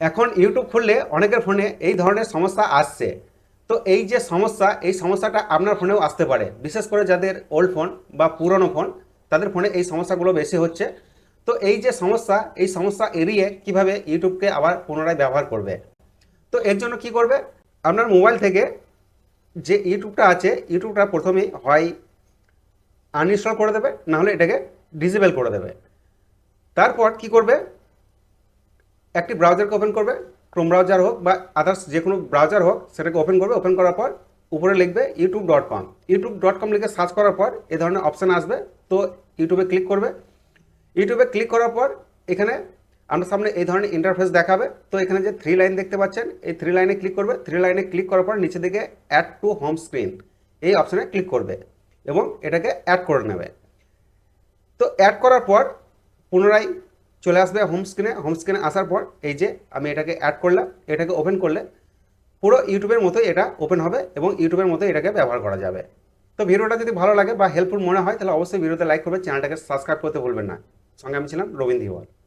এখন ইউটিউব খুললে অনেকের ফোনে এই ধরনের সমস্যা আসছে। তো এই যে সমস্যা, এই সমস্যাটা আপনার ফোনেও আসতে পারে। বিশেষ করে যাদের ওল্ড ফোন বা পুরনো ফোন তাদের ফোনে এই সমস্যাগুলো বেশি হচ্ছে। তো এই যে সমস্যা, এই সমস্যা এড়িয়ে কীভাবে ইউটিউবকে আবার পুনরায় ব্যবহার করবে? তো এর জন্য কি করবে? আপনার মোবাইল থেকে যে ইউটিউবটা আছে ইউটিউবটা প্রথমেই হয় আনইনস্টল করে দেবে, নাহলে এটাকে ডিসেবল করে দেবে। তারপর কি করবে? একটি ব্রাউজারকে ওপেন করবে ক্রোম ব্রাউজার হোক বা আদার্স যে কোনো ব্রাউজার হোক, সেটাকে ওপেন করবে ওপেন করার পর উপরে লিখবে YouTube dot com YouTube dot com লিখে সার্চ করার পর এ ধরনের অপশান আসবে, তো ইউটিউবে ক্লিক করবে। ইউটিউবে ক্লিক করার পর এখানে আপনার সামনে এই ধরনের ইন্টারফেস দেখাবে, তো এখানে যে থ্রি লাইন দেখতে পাচ্ছেন, এই থ্রি লাইনে ক্লিক করবে। থ্রি লাইনে ক্লিক করার পর নিচে দিকে অ্যাড টু হোম স্ক্রিন এই অপশানে ক্লিক করবে এবং এটাকে অ্যাড করে নেবে। তো অ্যাড করার পর পুনরায় চলে আসবে হোম স্ক্রিনে হোম স্ক্রিনে আসার পর এই যে আমি এটাকে অ্যাড করলাম, এটাকে ওপেন করলে পুরো ইউটিউবের মতোই এটা ওপেন হবে এবং ইউটিউবের মতোই এটাকে ব্যবহার করা যাবে। তো ভিডিওটা যদি ভালো লাগে বা হেল্পফুল মনে হয়, তাহলে অবশ্যই ভিডিওতে লাইক করবে চ্যানেলটাকে সাবস্ক্রাইব করতে ভুলবেন না। সঙ্গে আমি ছিলাম রবীন্দ্র